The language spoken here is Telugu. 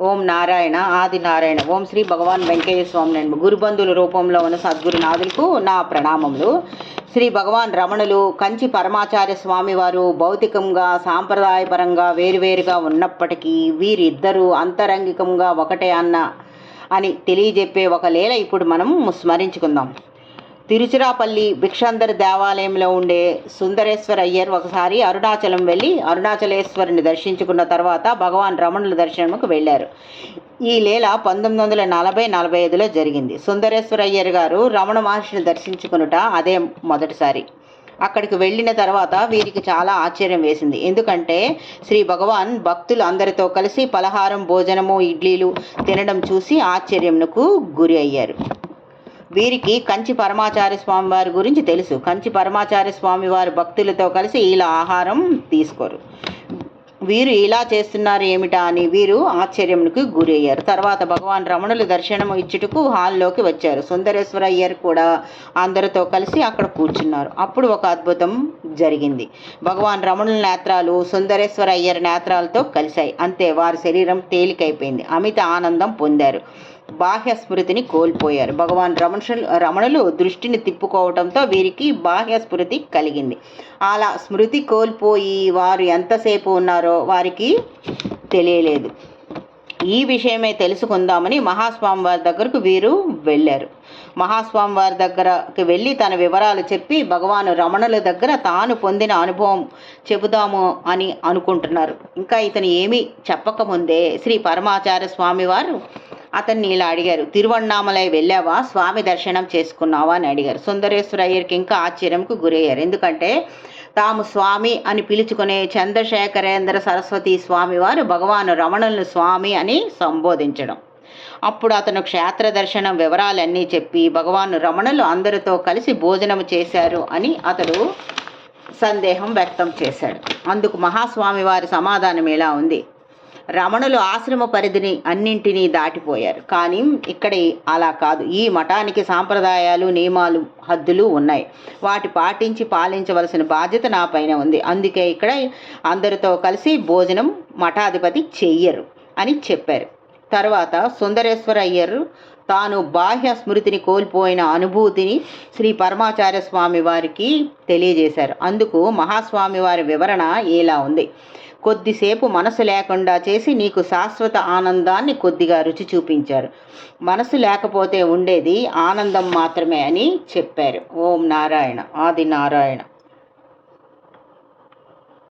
ఓం నారాయణ ఆది నారాయణ ఓం శ్రీ భగవాన్ వెంకయ్య స్వామి నేను గురుబంధుల రూపంలో ఉన్న సద్గురునాథులకు నా ప్రణామములు. శ్రీ భగవాన్ రమణులు కంచి పరమాచార్య స్వామివారు భౌతికంగా సాంప్రదాయపరంగా వేరువేరుగా ఉన్నప్పటికీ వీరిద్దరూ అంతరంగికంగా ఒకటే అన్న అని తెలియజెప్పే ఒక లీల ఇప్పుడు మనం స్మరించుకుందాం. తిరుచిరాపల్లి భిక్షాందర్ దేవాలయంలో ఉండే సుందరేశ్వర అయ్యర్ ఒకసారి అరుణాచలం వెళ్ళి అరుణాచలేశ్వరుని దర్శించుకున్న తర్వాత భగవాన్ రమణుల దర్శనముకు వెళ్ళారు. ఈ లీల పంతొమ్మిది వందల నలభై నలభై ఐదులో జరిగింది. సుందరేశ్వర అయ్యర్ గారు రమణ మహర్షిని దర్శించుకునుట అదే మొదటిసారి. అక్కడికి వెళ్ళిన తర్వాత వీరికి చాలా ఆశ్చర్యం వేసింది. ఎందుకంటే శ్రీ భగవాన్ భక్తులు అందరితో కలిసి పలహారం భోజనము ఇడ్లీలు తినడం చూసి ఆశ్చర్యంకు గురి అయ్యారు. వీరికి కంచి పరమాచార్య స్వామి వారి గురించి తెలుసు. కంచి పరమాచార్య స్వామి వారి భక్తులతో కలిసి ఇలా ఆహారం తీసుకోరు. వీరు ఇలా చేస్తున్నారు ఏమిటా అని వీరు ఆశ్చర్యమునికి గురయ్యారు. తర్వాత భగవాన్ రమణులు దర్శనం ఇచ్చుటకు హాల్లోకి వచ్చారు. సుందరేశ్వర అయ్యర్ కూడా అందరితో కలిసి అక్కడ కూర్చున్నారు. అప్పుడు ఒక అద్భుతం జరిగింది. భగవాన్ రమణుల నేత్రాలు సుందరేశ్వర అయ్యర్ నేత్రాలతో కలిశాయి. అంతే వారి శరీరం తేలికైపోయింది. అమిత ఆనందం పొందారు. బాహ్య స్మృతిని కోల్పోయారు. భగవాన్ రమణ రమణులు దృష్టిని తిప్పుకోవడంతో వీరికి బాహ్య స్మృతి కలిగింది. అలా స్మృతి కోల్పోయి వారు ఎంతసేపు ఉన్నారో వారికి తెలియలేదు. ఈ విషయమే తెలుసుకుందామని మహాస్వామి వారి దగ్గరకు వీరు వెళ్ళారు. మహాస్వామి వారి దగ్గరకి వెళ్ళి తన వివరాలు చెప్పి భగవాను రమణుల దగ్గర తాను పొందిన అనుభవం చెబుదాము అని అనుకుంటున్నారు. ఇంకా ఇతను ఏమీ చెప్పకముందే శ్రీ పరమాచార్య స్వామి వారు అతన్ని ఇలా అడిగారు తిరువണ്ണామలై వెళ్ళావా? స్వామి దర్శనం చేసుకున్నావా? అని అడిగారు. సుందరేశ్వర అయ్యర్కి ఇంకా ఆశ్చర్యంకు గురయ్యారు. ఎందుకంటే తాము స్వామి అని పిలుచుకునే చంద్రశేఖరేంద్ర సరస్వతి స్వామి వారు భగవాను రమణులను స్వామి అని సంబోధించడం. అప్పుడు అతను క్షేత్ర దర్శనం వివరాలన్నీ చెప్పి భగవాను రమణులు అందరితో కలిసి భోజనం చేశారు అని అతడు సందేహం వ్యక్తం చేశాడు. అందుకు మహాస్వామి వారి సమాధానం ఇలా ఉంది? రమణులు ఆశ్రమ పరిధిని అన్నింటినీ దాటిపోయారు. కానీ ఇక్కడ అలా కాదు. ఈ మఠానికి సాంప్రదాయాలు నియమాలు హద్దులు ఉన్నాయి. వాటి పాటించి పాలించవలసిన బాధ్యత నా పైన ఉంది. అందుకే ఇక్కడ అందరితో కలిసి భోజనం మఠాధిపతి చెయ్యరు అని చెప్పారు. తర్వాత సుందరేశ్వర అయ్యర్ తాను బాహ్య స్మృతిని కోల్పోయిన అనుభూతిని శ్రీ పరమాచార్య స్వామి వారికి తెలియజేశారు. అందుకు మహాస్వామి వారి వివరణ ఇలా ఉంది. కొద్దిసేపు మనసు లేకుండా చేసి నీకు శాశ్వత ఆనందాన్ని కొద్దిగా రుచి చూపించారు. మనసు లేకపోతే ఉండేది ఆనందం మాత్రమే అని చెప్పారు. ఓం నారాయణ ఆది నారాయణ.